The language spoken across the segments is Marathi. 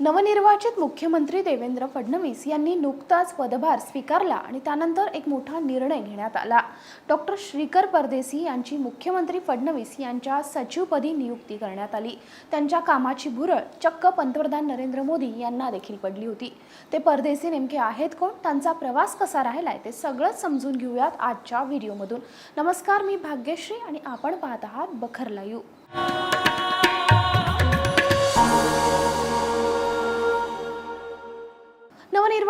नवनिर्वाचित मुख्यमंत्री देवेंद्र फडणवीस यांनी नुकताच पदभार स्वीकारला आणि त्यानंतर एक मोठा निर्णय घेण्यात आला. डॉक्टर श्रीकर परदेसी यांची मुख्यमंत्री फडणवीस यांच्या सचिवपदी नियुक्ती करण्यात आली. त्यांच्या कामाची भुरळ चक्क पंतप्रधान नरेंद्र मोदी यांना देखील पडली होती. ते परदेसी नेमके आहेत कोण? त्यांचा प्रवास कसा राहिलाय? ते सगळंच समजून घेऊयात आजच्या व्हिडिओमधून. नमस्कार मी भाग्यश्री आणि आपण पाहत आहात बखर लाईव्ह.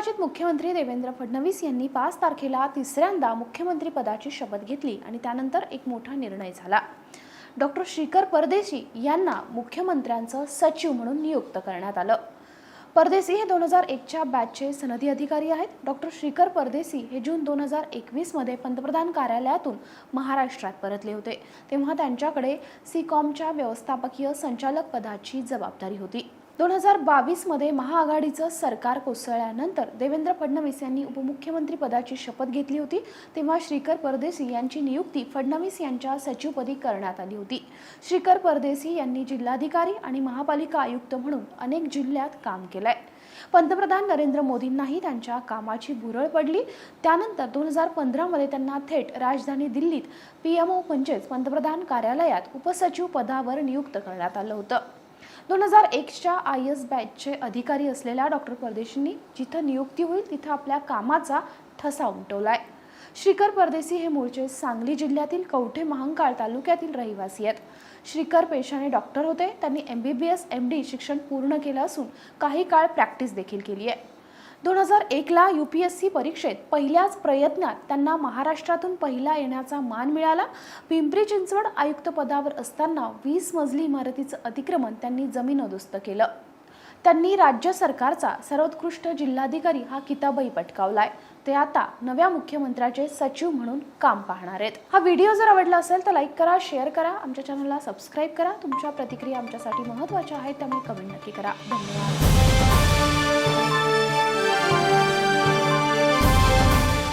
नवनिर्वाचित मुख्यमंत्री देवेंद्र फडणवीस यांनी पाच तारखेला तिसऱ्यांदा मुख्यमंत्री पदाची शपथ घेतली आणि त्यानंतर एक मोठा निर्णय झाला. डॉक्टर श्रीकर परदेशी यांना मुख्यमंत्र्यांचं सचिव म्हणून नियुक्त करण्यात आलं. परदेसी हे दोन हजार एकच्या बॅचचे सनदी अधिकारी आहेत. डॉक्टर श्रीकर परदेसी हे जून दोन हजार एकवीसमध्ये पंतप्रधान कार्यालयातून महाराष्ट्रात परतले होते. तेव्हा त्यांच्याकडे सी कॉमच्या व्यवस्थापकीय संचालक पदाची जबाबदारी होती. दोन हजार बावीसमध्ये महाआघाडीचं सरकार कोसळल्यानंतर देवेंद्र फडणवीस यांनी उपमुख्यमंत्री पदाची शपथ घेतली होती. तेव्हा श्रीकर परदेसी यांची नियुक्ती फडणवीस यांच्या सचिवपदी करण्यात आली होती. श्रीकर परदेसी यांनी जिल्हाधिकारी आणि महापालिका आयुक्त म्हणून अनेक जिल्ह्यात काम केलंय. पंतप्रधान नरेंद्र मोदींनाही त्यांच्या कामाची भुरळ पडली. त्यानंतर दोन हजार पंधरामध्ये त्यांना थेट राजधानी दिल्लीत पीएमओ म्हणजेच पंतप्रधान कार्यालयात उपसचिव पदावर नियुक्त करण्यात आलं होतं. दोन हजार एकच्या आय एस बॅचचे अधिकारी असलेल्या डॉक्टर परदेशींनी जिथं नियुक्ती होईल तिथं आपल्या कामाचा ठसा उमटवलाय. श्रीकर परदेसी हे मूळचे सांगली जिल्ह्यातील कवठे महांकाळ तालुक्यातील रहिवासी आहेत. श्रीकर पेशाने डॉक्टर होते त्यांनी M B B S M D शिक्षण पूर्ण केलं असून काही काळ प्रॅक्टिस देखील केली आहे. दोन हजार एकला यू पी एस सी परीक्षेत पहिल्याच प्रयत्नात त्यांना महाराष्ट्रातून पहिला येण्याचा मान मिळाला. पिंपरी चिंचवड आयुक्त पदावर असताना वीस मजली इमारतीचं अतिक्रमण त्यांनी जमीनदोस्त केलं. त्यांनी राज्य सरकारचा सर्वोत्कृष्ट जिल्हाधिकारी हा किताबही पटकावलाय. ते आता नव्या मुख्यमंत्र्याचे सचिव म्हणून काम पाहणार आहेत. हा व्हिडिओ जर आवडला असेल तर लाईक करा शेअर करा आमच्या चॅनलला सबस्क्राईब करा. तुमच्या प्रतिक्रिया आमच्यासाठी महत्त्वाच्या आहेत त्यामुळे कमेंट नक्की करा. धन्यवाद.